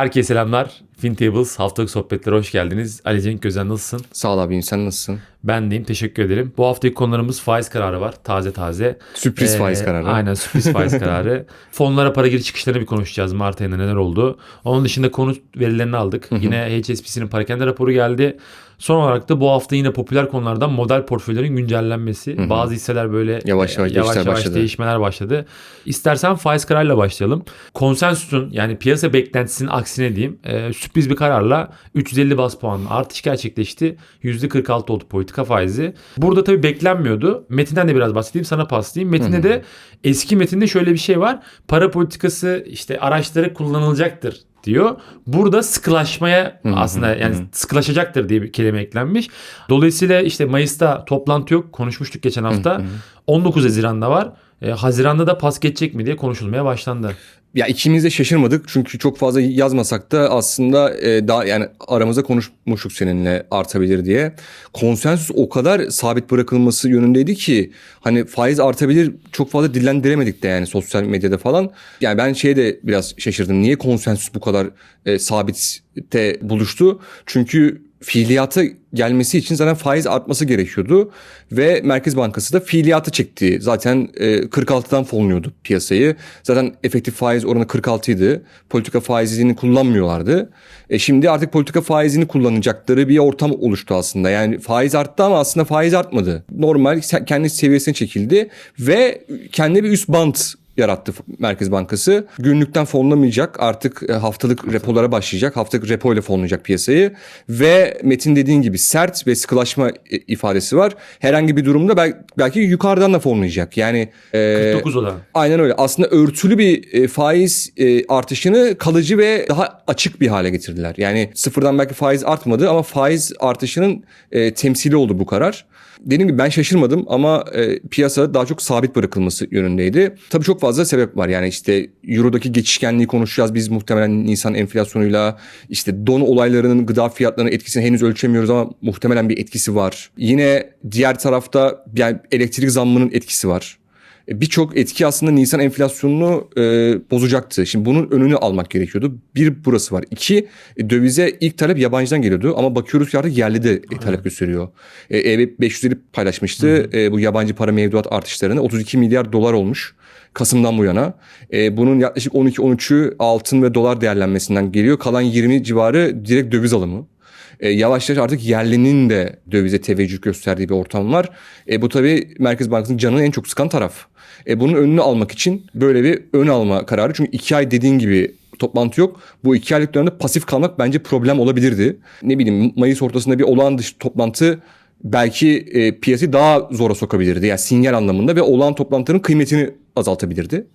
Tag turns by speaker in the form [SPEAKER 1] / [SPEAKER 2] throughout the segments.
[SPEAKER 1] Herkese selamlar. FinTables haftalık sohbetlere hoş geldiniz. Ali Cenk Gözen nasılsın?
[SPEAKER 2] Sağ ol abim sen nasılsın?
[SPEAKER 1] Ben deyim teşekkür ederim. Bu haftaki konularımız faiz kararı var. Taze taze.
[SPEAKER 2] Sürpriz
[SPEAKER 1] Ee,
[SPEAKER 2] faiz kararı.
[SPEAKER 1] Aynen sürpriz faiz kararı. Fonlara para giriş çıkışlarını bir konuşacağız Mart ayında neler oldu. Onun dışında konu verilerini aldık. Yine HSBC'nin parakende raporu geldi. Son olarak da bu hafta yine popüler konulardan model portföylerin güncellenmesi. Bazı hisseler böyle
[SPEAKER 2] Yavaş yavaş
[SPEAKER 1] e,
[SPEAKER 2] değişiklikler
[SPEAKER 1] yavaş
[SPEAKER 2] başladı.
[SPEAKER 1] değişmeler başladı. İstersen faiz kararıyla başlayalım. Konsensüsün yani piyasa beklentisinin aksine diyeyim e, sürpriz bir kararla 350 bas puan artış gerçekleşti. %46 oldu politika faizi. Burada tabii beklenmiyordu. Metinden de biraz bahsedeyim sana paslayayım. Metinde de eski metinde şöyle bir şey var. Para politikası işte araçları kullanılacaktır diyor. Burada sıkılaşmaya aslında yani sıkılaşacaktır diye bir kelime eklenmiş. Dolayısıyla işte Mayıs'ta toplantı yok. Konuşmuştuk geçen hafta. 19 Haziran'da var. E, Haziran'da da pas geçecek mi diye konuşulmaya başlandı.
[SPEAKER 2] Ya ikimiz de şaşırmadık çünkü çok fazla yazmasak da aslında e, daha yani aramızda konuşmuştuk seninle artabilir diye. Konsensüs o kadar sabit bırakılması yönündeydi ki hani faiz artabilir çok fazla dillendiremedik de yani sosyal medyada falan. Yani ben şeye de biraz şaşırdım. Niye konsensüs bu kadar e, sabitte buluştu? Çünkü fiiliyata gelmesi için zaten faiz artması gerekiyordu ve Merkez Bankası da fiiliyatı çekti. Zaten e, 46'dan fonluyordu piyasayı. Zaten efektif faiz oranı 46 idi. Politika faizini kullanmıyorlardı. E, şimdi artık politika faizini kullanacakları bir ortam oluştu aslında. Yani faiz arttı ama aslında faiz artmadı. Normal kendi seviyesine çekildi ve kendi bir üst bant yarattı Merkez Bankası. Günlükten fonlamayacak artık e, haftalık repolara başlayacak. Haftalık repo ile fonlayacak piyasayı. Ve Metin dediğin gibi sert ve sıkılaşma e, ifadesi var. Herhangi bir durumda bel- belki yukarıdan da fonlayacak. Yani e,
[SPEAKER 1] 49 o da.
[SPEAKER 2] Aynen öyle. Aslında örtülü bir e, faiz e, artışını kalıcı ve daha açık bir hale getirdiler. Yani sıfırdan belki faiz artmadı ama faiz artışının e, temsili oldu bu karar. Dediğim gibi ben şaşırmadım ama e, piyasa daha çok sabit bırakılması yönündeydi. Tabii çok fazla sebep var. Yani işte Euro'daki geçişkenliği konuşacağız biz muhtemelen Nisan enflasyonuyla. işte don olaylarının gıda fiyatlarının etkisini henüz ölçemiyoruz ama muhtemelen bir etkisi var. Yine diğer tarafta yani elektrik zammının etkisi var birçok etki aslında Nisan enflasyonunu e, bozacaktı. Şimdi bunun önünü almak gerekiyordu. Bir burası var. İki e, dövize ilk talep yabancıdan geliyordu ama bakıyoruz ki artık yerli de e, talep gösteriyor. E, EB 550 paylaşmıştı e, bu yabancı para mevduat artışlarını. 32 milyar dolar olmuş. Kasım'dan bu yana. E, bunun yaklaşık 12-13'ü altın ve dolar değerlenmesinden geliyor. Kalan 20 civarı direkt döviz alımı. E, yavaş yavaş artık yerlinin de dövize teveccüh gösterdiği bir ortam var. E, bu tabii Merkez Bankası'nın canını en çok sıkan taraf. E, bunun önünü almak için böyle bir ön alma kararı. Çünkü iki ay dediğin gibi toplantı yok. Bu iki aylık dönemde pasif kalmak bence problem olabilirdi. Ne bileyim Mayıs ortasında bir olağan dışı toplantı belki e, piyasayı daha zora sokabilirdi. Yani sinyal anlamında ve olağan toplantının kıymetini azaltabilirdi.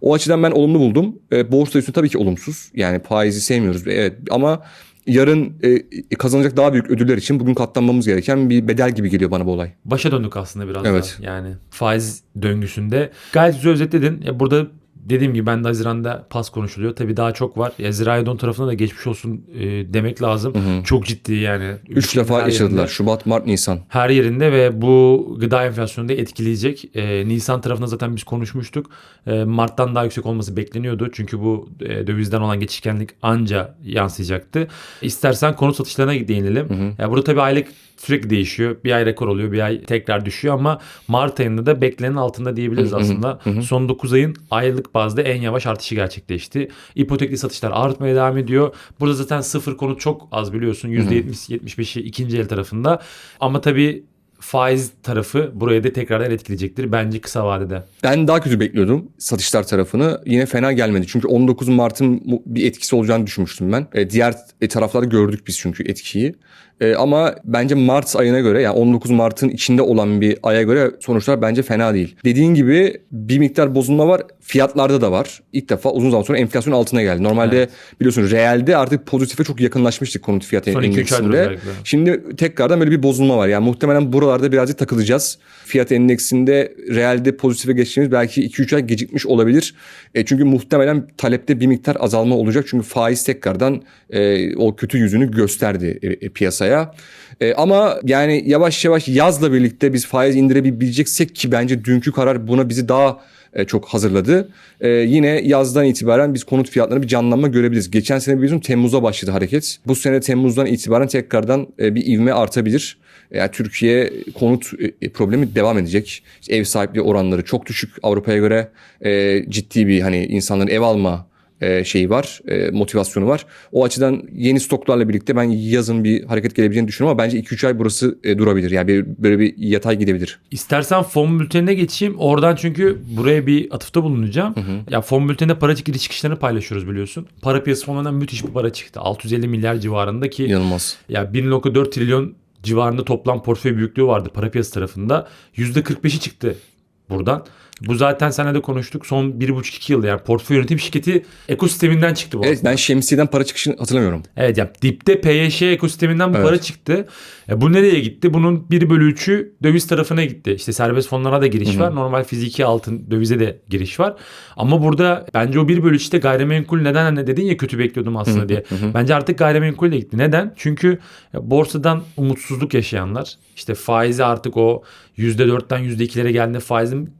[SPEAKER 2] O açıdan ben olumlu buldum. E, borsa üstü tabii ki olumsuz. Yani faizi sevmiyoruz. Evet ama yarın e, kazanacak daha büyük ödüller için bugün katlanmamız gereken bir bedel gibi geliyor bana bu olay.
[SPEAKER 1] Başa döndük aslında biraz
[SPEAKER 2] Evet.
[SPEAKER 1] da. Yani faiz döngüsünde. Gayet güzel özetledin. Ya burada dediğim gibi ben de Haziran'da pas konuşuluyor. Tabii daha çok var. Ya Ziraidon tarafına da geçmiş olsun e, demek lazım. Çok ciddi yani.
[SPEAKER 2] Üç defa yaşadılar.
[SPEAKER 1] yerinde.
[SPEAKER 2] Şubat, Mart, Nisan.
[SPEAKER 1] her yerinde ve bu gıda enflasyonunu da etkileyecek. Ee, Nisan tarafında zaten biz konuşmuştuk. Ee, Mart'tan daha yüksek olması bekleniyordu. Çünkü bu e, dövizden olan geçişkenlik anca yansıyacaktı. İstersen konut satışlarına değinelim. Ya burada tabii aylık sürekli değişiyor. Bir ay rekor oluyor, bir ay tekrar düşüyor ama Mart ayında da beklenenin altında diyebiliriz aslında. Son 9 ayın aylık bazda en yavaş artışı gerçekleşti. İpotekli satışlar artmaya devam ediyor. Burada zaten sıfır konut çok az biliyorsun. %70-75'i ikinci el tarafında. Ama tabii faiz tarafı buraya da tekrardan etkileyecektir bence kısa vadede.
[SPEAKER 2] Ben daha kötü bekliyordum satışlar tarafını. Yine fena gelmedi. Çünkü 19 Mart'ın bir etkisi olacağını düşünmüştüm ben. E, diğer e, taraflarda gördük biz çünkü etkiyi. E, ama bence Mart ayına göre yani 19 Mart'ın içinde olan bir aya göre sonuçlar bence fena değil. Dediğin gibi bir miktar bozulma var. Fiyatlarda da var. İlk defa uzun zaman sonra enflasyon altına geldi. Normalde biliyorsun reelde artık pozitife çok yakınlaşmıştık konut fiyat
[SPEAKER 1] Son iki, üç aydır
[SPEAKER 2] endeksinde. Şimdi tekrardan böyle bir bozulma var. Yani muhtemelen buralarda birazcık takılacağız. Fiyat endeksinde realde pozitife geçtiğimiz belki 2-3 ay gecikmiş olabilir. E, çünkü muhtemelen talepte bir miktar azalma olacak. Çünkü faiz tekrardan e, o kötü yüzünü gösterdi e, e, piyasaya. E, ama yani yavaş yavaş yazla birlikte biz faiz indirebileceksek ki bence dünkü karar buna bizi daha e, çok hazırladı. E, yine yazdan itibaren biz konut fiyatlarında bir canlanma görebiliriz. Geçen sene biliyorsun Temmuz'a başladı hareket. Bu sene Temmuz'dan itibaren tekrardan e, bir ivme artabilir. Yani Türkiye konut e, problemi devam edecek. İşte ev sahipliği oranları çok düşük Avrupa'ya göre. E, ciddi bir hani insanların ev alma e, şeyi var, e, motivasyonu var. O açıdan yeni stoklarla birlikte ben yazın bir hareket gelebileceğini düşünüyorum ama bence 2-3 ay burası e, durabilir. Yani bir, böyle bir yatay gidebilir.
[SPEAKER 1] İstersen fon bültenine geçeyim. Oradan çünkü buraya bir atıfta bulunacağım. Ya fon bülteninde para giriş çıkışlarını paylaşıyoruz biliyorsun. Para piyasası fonundan müthiş bir para çıktı. 650 milyar civarında ki
[SPEAKER 2] İnanılmaz.
[SPEAKER 1] ya 1.4 trilyon civarında toplam portföy büyüklüğü vardı para piyasası tarafında. %45'i çıktı buradan. Bu zaten seninle de konuştuk. Son 1,5-2 yıl yani portföy yönetim şirketi ekosisteminden çıktı bu.
[SPEAKER 2] Evet ben şemsiyeden para çıkışını hatırlamıyorum.
[SPEAKER 1] Evet ya dipte PYŞ ekosisteminden bu
[SPEAKER 2] Evet.
[SPEAKER 1] para çıktı. E, bu nereye gitti? Bunun 1 bölü 3'ü döviz tarafına gitti. İşte serbest fonlara da giriş var. Normal fiziki altın dövize de giriş var. Ama burada bence o 1 bölü 3'te gayrimenkul neden hani dedin ya kötü bekliyordum aslında diye. Bence artık gayrimenkul de gitti. Neden? Çünkü e, borsadan umutsuzluk yaşayanlar işte faizi artık o %4'ten %2'lere geldiğinde faizin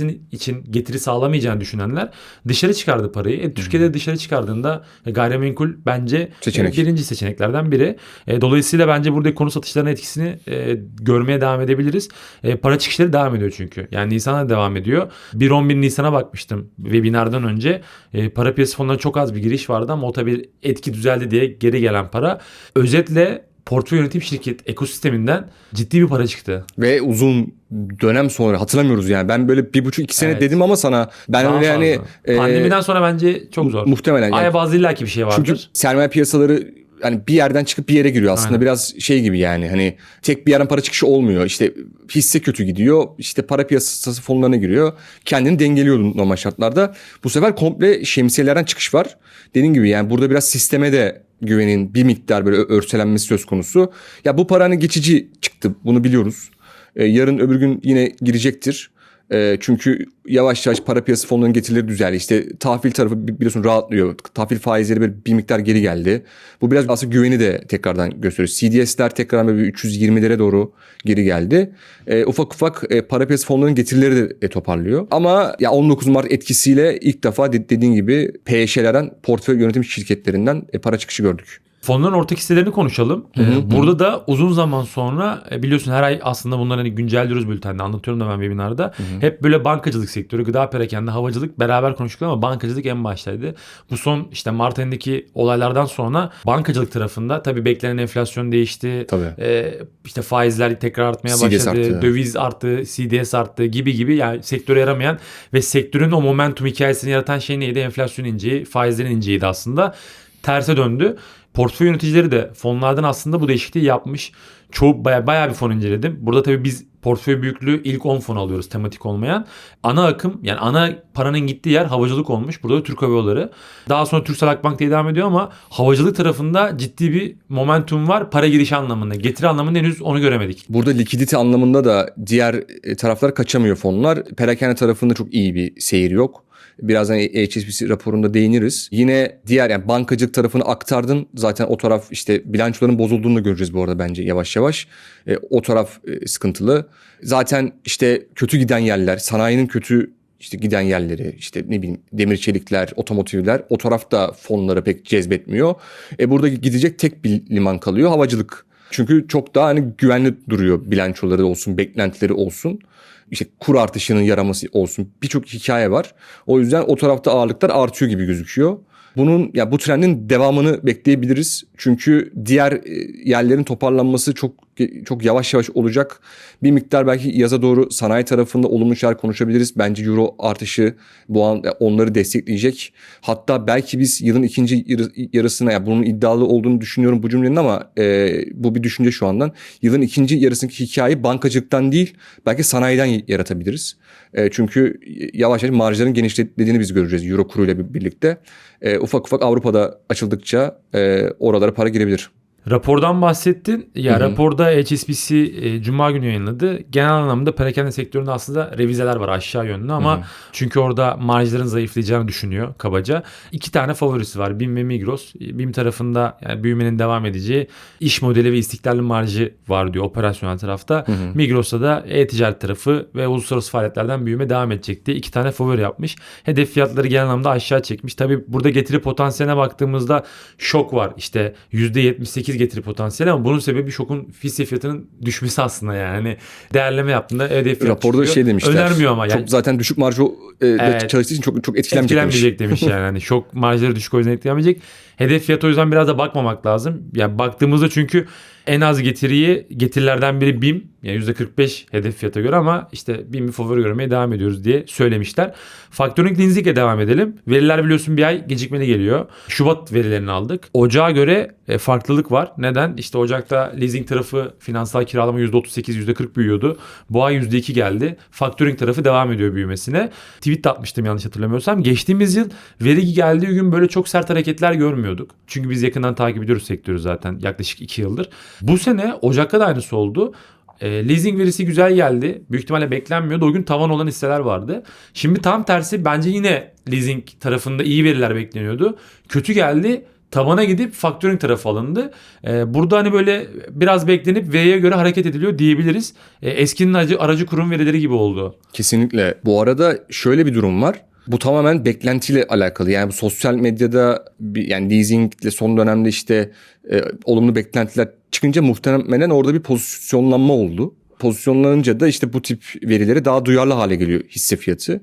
[SPEAKER 1] kendisinin için getiri sağlamayacağını düşünenler dışarı çıkardı parayı. E, Türkiye'de dışarı çıkardığında e, gayrimenkul bence
[SPEAKER 2] Seçenek.
[SPEAKER 1] e, birinci seçeneklerden biri. E, dolayısıyla bence burada konu satışlarının etkisini e, görmeye devam edebiliriz. E, para çıkışları devam ediyor çünkü. Yani Nisan'a devam ediyor. 1-11 Nisan'a bakmıştım webinardan önce. E, para piyasası fonlarına çok az bir giriş vardı ama o tabii etki düzeldi diye geri gelen para. Özetle portföy yönetim şirket ekosisteminden ciddi bir para çıktı.
[SPEAKER 2] Ve uzun dönem sonra hatırlamıyoruz yani. Ben böyle bir buçuk iki sene
[SPEAKER 1] Evet.
[SPEAKER 2] dedim ama sana ben
[SPEAKER 1] Daha
[SPEAKER 2] öyle yani e,
[SPEAKER 1] Pandemiden sonra bence çok zor.
[SPEAKER 2] muhtemelen yani.
[SPEAKER 1] Aya bazı illaki bir şey vardır.
[SPEAKER 2] Çünkü sermaye piyasaları hani bir yerden çıkıp bir yere giriyor aslında.
[SPEAKER 1] Aynen.
[SPEAKER 2] biraz şey gibi yani hani tek bir yerden para çıkışı olmuyor. İşte hisse kötü gidiyor işte para piyasası fonlarına giriyor. Kendini dengeliyor normal şartlarda. Bu sefer komple şemsiyelerden çıkış var. Dediğim gibi yani burada biraz sisteme de güvenin bir miktar böyle örselenmesi söz konusu. Ya bu para hani geçici çıktı bunu biliyoruz. Ee, yarın öbür gün yine girecektir e, çünkü yavaş yavaş para piyasası fonlarının getirileri düzeldi. İşte tahvil tarafı bi- biliyorsun rahatlıyor. Tahvil faizleri bir, bir miktar geri geldi. Bu biraz aslında güveni de tekrardan gösteriyor. CDS'ler tekrar böyle bir 320'lere doğru geri geldi. E, ufak ufak e, para piyasası fonlarının getirileri de e, toparlıyor. Ama ya 19 Mart etkisiyle ilk defa de- dediğin gibi PYŞ'lerden portföy yönetim şirketlerinden e, para çıkışı gördük.
[SPEAKER 1] Fonların ortak hisselerini konuşalım. Ee, Burada da uzun zaman sonra e, biliyorsun her ay aslında bunları hani güncelliyoruz bültende anlatıyorum da ben webinarda. Hep böyle bankacılık sektörü, gıda perakende, havacılık beraber konuştuk ama bankacılık en baştaydı. Bu son işte Mart ayındaki olaylardan sonra bankacılık tarafında tabii beklenen enflasyon değişti.
[SPEAKER 2] Tabii.
[SPEAKER 1] Ee, işte faizler tekrar artmaya
[SPEAKER 2] CDS
[SPEAKER 1] başladı.
[SPEAKER 2] arttı.
[SPEAKER 1] Döviz arttı, CDS arttı gibi gibi yani sektöre yaramayan ve sektörün o momentum hikayesini yaratan şey neydi? Enflasyon inceği, faizlerin inceğiydi aslında. Terse döndü. Portföy yöneticileri de fonlardan aslında bu değişikliği yapmış. Çoğu baya, bayağı bir fon inceledim. Burada tabii biz portföy büyüklüğü ilk 10 fon alıyoruz tematik olmayan. Ana akım yani ana paranın gittiği yer havacılık olmuş. Burada da Türk Hava Yolları. Daha sonra Türksel Akbank diye devam ediyor ama havacılık tarafında ciddi bir momentum var. Para girişi anlamında. Getiri anlamında henüz onu göremedik.
[SPEAKER 2] Burada likidite anlamında da diğer e, taraflar kaçamıyor fonlar. Perakende tarafında çok iyi bir seyir yok. Birazdan HSBC raporunda değiniriz. Yine diğer yani bankacılık tarafını aktardın. Zaten o taraf işte bilançoların bozulduğunu da göreceğiz bu arada bence yavaş yavaş. E, o taraf e, sıkıntılı. Zaten işte kötü giden yerler, sanayinin kötü işte giden yerleri, işte ne bileyim demir çelikler, otomotivler o tarafta fonları pek cezbetmiyor. E burada gidecek tek bir liman kalıyor havacılık. Çünkü çok daha hani güvenli duruyor bilançoları olsun, beklentileri olsun. İşte kur artışının yaraması olsun. Birçok hikaye var. O yüzden o tarafta ağırlıklar artıyor gibi gözüküyor. Bunun ya bu trendin devamını bekleyebiliriz. Çünkü diğer e, yerlerin toparlanması çok çok yavaş yavaş olacak. Bir miktar belki yaza doğru sanayi tarafında olumlu şeyler konuşabiliriz. Bence euro artışı bu an e, onları destekleyecek. Hatta belki biz yılın ikinci yarı- yarısına ya bunun iddialı olduğunu düşünüyorum bu cümlenin ama e, bu bir düşünce şu andan. Yılın ikinci yarısındaki hikayeyi bankacılıktan değil belki sanayiden yaratabiliriz. E, çünkü yavaş yavaş marjların genişlediğini biz göreceğiz euro kuruyla bir- birlikte. E, ufak ufak Avrupa'da açıldıkça e, oralara para girebilir.
[SPEAKER 1] Rapordan bahsettin. Ya
[SPEAKER 2] Hı hı.
[SPEAKER 1] raporda HSBC e, Cuma günü yayınladı. Genel anlamda perakende sektöründe aslında revizeler var aşağı yönlü ama
[SPEAKER 2] Hı hı.
[SPEAKER 1] çünkü orada marjların zayıflayacağını düşünüyor kabaca. İki tane favorisi var. BİM ve Migros. BİM tarafında yani büyümenin devam edeceği iş modeli ve istiklalli marjı var diyor operasyonel tarafta.
[SPEAKER 2] hı.
[SPEAKER 1] Migros'ta da e-ticaret tarafı ve uluslararası faaliyetlerden büyüme devam edecek diye iki tane favori yapmış. Hedef fiyatları genel anlamda aşağı çekmiş. Tabi burada getiri potansiyeline baktığımızda şok var. İşte %78 getiri potansiyeli ama bunun sebebi şokun hisse fiyatının düşmesi aslında yani. Değerleme yaptığında hedef fiyat
[SPEAKER 2] Raporda
[SPEAKER 1] çıkıyor.
[SPEAKER 2] şey demişler.
[SPEAKER 1] Önermiyor ama yani
[SPEAKER 2] Çok zaten düşük marjı e,
[SPEAKER 1] Evet.
[SPEAKER 2] çalıştığı için çok çok etkilenmeyecek. demiş.
[SPEAKER 1] etkilenmeyecek demiş yani. Hani şok marjları düşük o yüzden etkilenmeyecek. Hedef fiyatı o yüzden biraz da bakmamak lazım. Yani baktığımızda çünkü en az getiriyi getirilerden biri BİM. Yani %45 hedef fiyata göre ama işte BİM'i favori görmeye devam ediyoruz diye söylemişler. Factoring Leasing'e devam edelim. Veriler biliyorsun bir ay gecikmeli geliyor. Şubat verilerini aldık. Ocağa göre e, farklılık var. Neden? İşte Ocak'ta leasing tarafı finansal kiralama %38 %40 büyüyordu. Bu ay %2 geldi. Factoring tarafı devam ediyor büyümesine. Tweet atmıştım yanlış hatırlamıyorsam. Geçtiğimiz yıl veri geldiği gün böyle çok sert hareketler görmüyorduk. Çünkü biz yakından takip ediyoruz sektörü zaten yaklaşık 2 yıldır. Bu sene Ocak'ta da aynısı oldu. E, leasing verisi güzel geldi. Büyük ihtimalle beklenmiyordu. O gün tavan olan hisseler vardı. Şimdi tam tersi bence yine leasing tarafında iyi veriler bekleniyordu. Kötü geldi. Tavana gidip factoring tarafı alındı. E, burada hani böyle biraz beklenip V'ye göre hareket ediliyor diyebiliriz. E, eskinin aracı, aracı kurum verileri gibi oldu.
[SPEAKER 2] Kesinlikle. Bu arada şöyle bir durum var. Bu tamamen beklentiyle alakalı. Yani bu sosyal medyada bir, yani leasingle son dönemde işte e, olumlu beklentiler çıkınca muhtemelen orada bir pozisyonlanma oldu. Pozisyonlanınca da işte bu tip verileri daha duyarlı hale geliyor hisse fiyatı.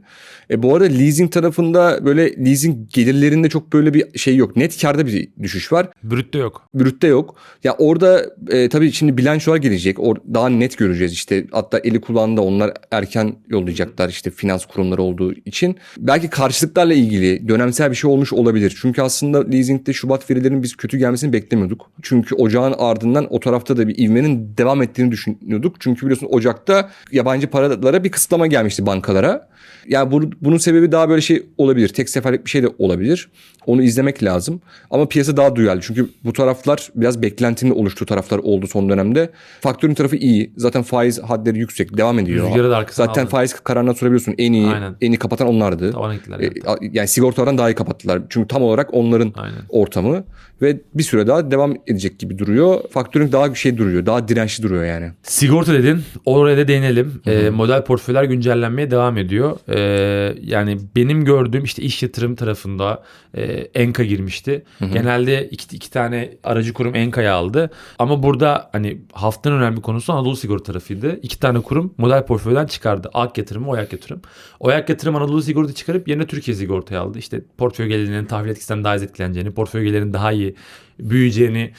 [SPEAKER 2] E, bu arada leasing tarafında böyle leasing gelirlerinde çok böyle bir şey yok. Net karda bir düşüş var.
[SPEAKER 1] Brütte yok.
[SPEAKER 2] Brütte yok. Ya orada e, tabii şimdi bilançolar gelecek. Or, daha net göreceğiz işte. Hatta eli kulağında onlar erken yollayacaklar işte finans kurumları olduğu için. Belki karşılıklarla ilgili dönemsel bir şey olmuş olabilir. Çünkü aslında leasingde Şubat verilerinin biz kötü gelmesini beklemiyorduk. Çünkü ocağın ardından o tarafta da bir ivmenin devam ettiğini düşünüyorduk. Çünkü biliyorsun Ocak'ta yabancı paralara bir kısıtlama gelmişti bankalara. Yani bu, bunun sebebi daha böyle şey olabilir. Tek seferlik bir şey de olabilir. Onu izlemek lazım. Ama piyasa daha duyarlı. Çünkü bu taraflar biraz beklentinin oluştuğu taraflar oldu son dönemde. Faktörün tarafı iyi. Zaten faiz hadleri yüksek. Devam ediyor.
[SPEAKER 1] Rüzgarı da arkasına
[SPEAKER 2] Zaten
[SPEAKER 1] aldı.
[SPEAKER 2] faiz kararına sorabiliyorsun. En iyi,
[SPEAKER 1] Aynen.
[SPEAKER 2] en iyi kapatan onlardı.
[SPEAKER 1] Gittiler.
[SPEAKER 2] E,
[SPEAKER 1] Yani.
[SPEAKER 2] yani sigortadan daha iyi kapattılar. Çünkü tam olarak onların
[SPEAKER 1] Aynen.
[SPEAKER 2] ortamı ve bir süre daha devam edecek gibi duruyor. Faktörün daha şey duruyor. Daha dirençli duruyor yani.
[SPEAKER 1] Sigorta dedin. Oraya da değinelim. Ee, model portföyler güncellenmeye devam ediyor. Ee, yani benim gördüğüm işte iş yatırım tarafında e, Enka girmişti. Genelde iki, iki tane aracı kurum Enka'yı aldı. Ama burada hani haftanın önemli konusu Anadolu Sigorta tarafıydı. İki tane kurum model portföyden çıkardı. Ak yatırım, Oyak yatırım. Oyak yatırım Anadolu Sigorta çıkarıp yerine Türkiye Sigorta'yı aldı. İşte portföy gelirlerinin tahvil etkisinden daha az etkileneceğini, portföy gelirlerinin daha iyi est, büyüyeceğini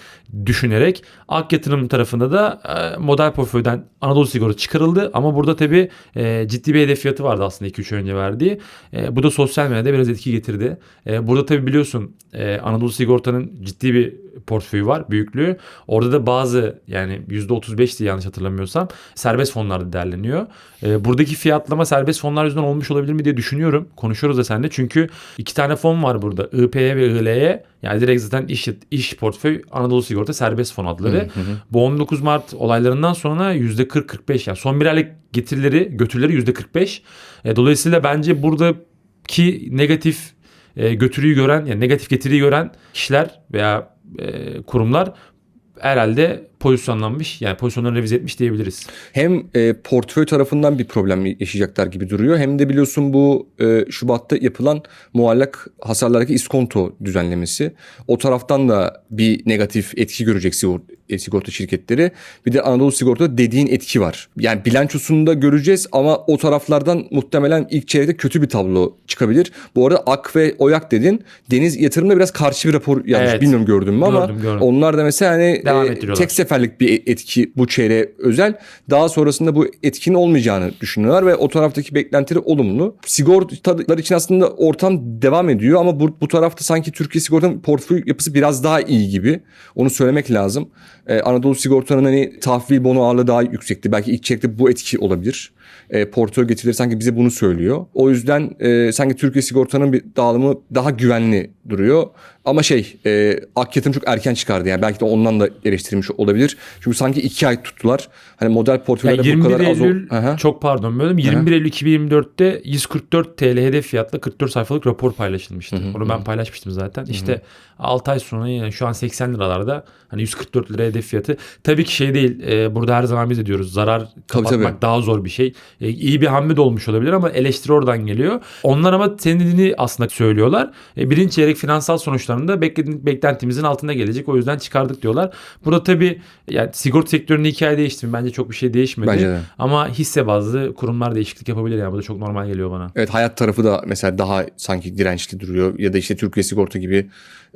[SPEAKER 1] düşünerek Ak Yatırım tarafında da e, model portföyden Anadolu Sigorta çıkarıldı ama burada tabii e, ciddi bir hedef fiyatı vardı aslında 2-3 ay önce verdiği. E, bu da sosyal medyada biraz etki getirdi. Burada tabii biliyorsun Anadolu Sigorta'nın ciddi bir portföyü var, büyüklüğü. Orada da bazı yani %35'ti yanlış hatırlamıyorsam serbest fonlarda değerleniyor. E, buradaki fiyatlama serbest fonlar yüzünden olmuş olabilir mi diye düşünüyorum. Konuşuyoruz da seninle çünkü iki tane fon var burada. IP'ye ve IL'ye yani direkt zaten iş, iş portföy Anadolu Sigorta serbest fon adları. Bu 19 Mart olaylarından sonra %40-45 yani son bir aylık getirileri götürleri %45. E, dolayısıyla bence buradaki negatif e, götürüyü gören yani negatif getiriyi gören kişiler veya e, kurumlar herhalde pozisyonlanmış yani pozisyonlarını revize etmiş diyebiliriz.
[SPEAKER 2] Hem e, portföy tarafından bir problem yaşayacaklar gibi duruyor. Hem de biliyorsun bu e, Şubat'ta yapılan muallak hasarlardaki iskonto düzenlemesi. O taraftan da bir negatif etki görecek sigorta, e, sigorta şirketleri. Bir de Anadolu Sigorta dediğin etki var. Yani bilançosunda göreceğiz ama o taraflardan muhtemelen ilk çeyrekte kötü bir tablo çıkabilir. Bu arada AK ve Oyak dedin. Deniz yatırımda biraz karşı bir rapor yazmış.
[SPEAKER 1] Evet.
[SPEAKER 2] Bilmiyorum gördün mü ama
[SPEAKER 1] Gördüm, gördüm.
[SPEAKER 2] onlar da mesela hani e, tek seferlik bir etki bu çeyreğe özel. Daha sonrasında bu etkinin olmayacağını düşünüyorlar ve o taraftaki beklentileri olumlu. Sigortalar için aslında ortam devam ediyor ama bu, bu tarafta sanki Türkiye Sigorta'nın portföy yapısı biraz daha iyi gibi. Onu söylemek lazım. Ee, Anadolu Sigorta'nın hani tahvil bono ağırlığı daha yüksekti. Belki ilk çeyrekte bu etki olabilir. E, portföy getirileri sanki bize bunu söylüyor. O yüzden e, sanki Türkiye sigortanın bir dağılımı daha güvenli duruyor. Ama şey e, Ak Yatırım çok erken çıkardı yani belki de ondan da eleştirilmiş olabilir. Çünkü sanki iki ay tuttular. Hani model
[SPEAKER 1] Yani
[SPEAKER 2] portföylerde bu
[SPEAKER 1] 21
[SPEAKER 2] kadar az... ol-
[SPEAKER 1] Eylül çok pardon böldüm. 21 Eylül 2024'te 144 TL hedef fiyatla 44 sayfalık rapor paylaşılmıştı. Onu ben paylaşmıştım zaten. İşte 6 ay sonra yine şu an 80 liralarda hani 144 lira hedef fiyatı. Tabii ki şey değil. e, burada her zaman biz de diyoruz zarar kapatmak
[SPEAKER 2] tabii.
[SPEAKER 1] daha zor bir şey. E, iyi bir hamle de olmuş olabilir ama eleştiri oradan geliyor. Onlar ama senin dediğini aslında söylüyorlar. E, birinci çeyrek finansal sonuçlarında beklentimizin altında gelecek. O yüzden çıkardık diyorlar. Burada tabii yani sigorta sektöründe hikaye değişti mi? Bence çok bir şey değişmedi.
[SPEAKER 2] Bence de.
[SPEAKER 1] Ama hisse bazlı kurumlar değişiklik yapabilir yani. Bu da çok normal geliyor bana.
[SPEAKER 2] Evet hayat tarafı da mesela daha sanki dirençli duruyor ya da işte Türkiye Sigorta gibi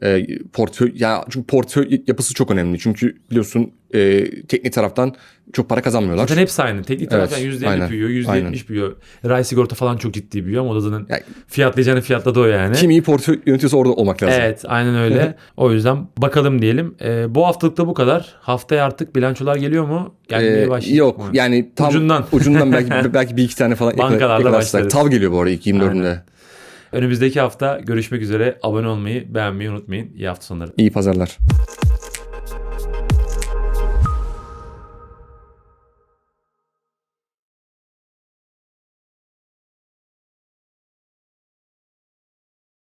[SPEAKER 2] e, portföy ya çünkü portföy yapısı çok önemli. Çünkü biliyorsun e, teknik taraftan çok para kazanmıyorlar.
[SPEAKER 1] Zaten hepsi aynı. Teknik
[SPEAKER 2] Evet,
[SPEAKER 1] taraftan %50
[SPEAKER 2] aynen,
[SPEAKER 1] büyüyor, %70
[SPEAKER 2] aynen.
[SPEAKER 1] büyüyor. Ray sigorta falan çok ciddi büyüyor ama o da zaten
[SPEAKER 2] Yani-
[SPEAKER 1] fiyatlayacağını fiyatladı o yani.
[SPEAKER 2] Kim iyi portföy yönetiyorsa orada olmak lazım.
[SPEAKER 1] Evet aynen öyle. o yüzden bakalım diyelim. Ee, bu haftalıkta bu kadar. Haftaya artık bilançolar geliyor mu? Gelmeye
[SPEAKER 2] Ee,
[SPEAKER 1] başlayacak
[SPEAKER 2] yok
[SPEAKER 1] mı?
[SPEAKER 2] yani tam
[SPEAKER 1] Ucundan.
[SPEAKER 2] ucundan belki belki bir iki tane falan yakalarsak.
[SPEAKER 1] başlarız.
[SPEAKER 2] Tav geliyor bu arada ilk 24'ünde.
[SPEAKER 1] Aynen. Önümüzdeki hafta görüşmek üzere. Abone olmayı, beğenmeyi unutmayın. İyi hafta sonları.
[SPEAKER 2] İyi pazarlar.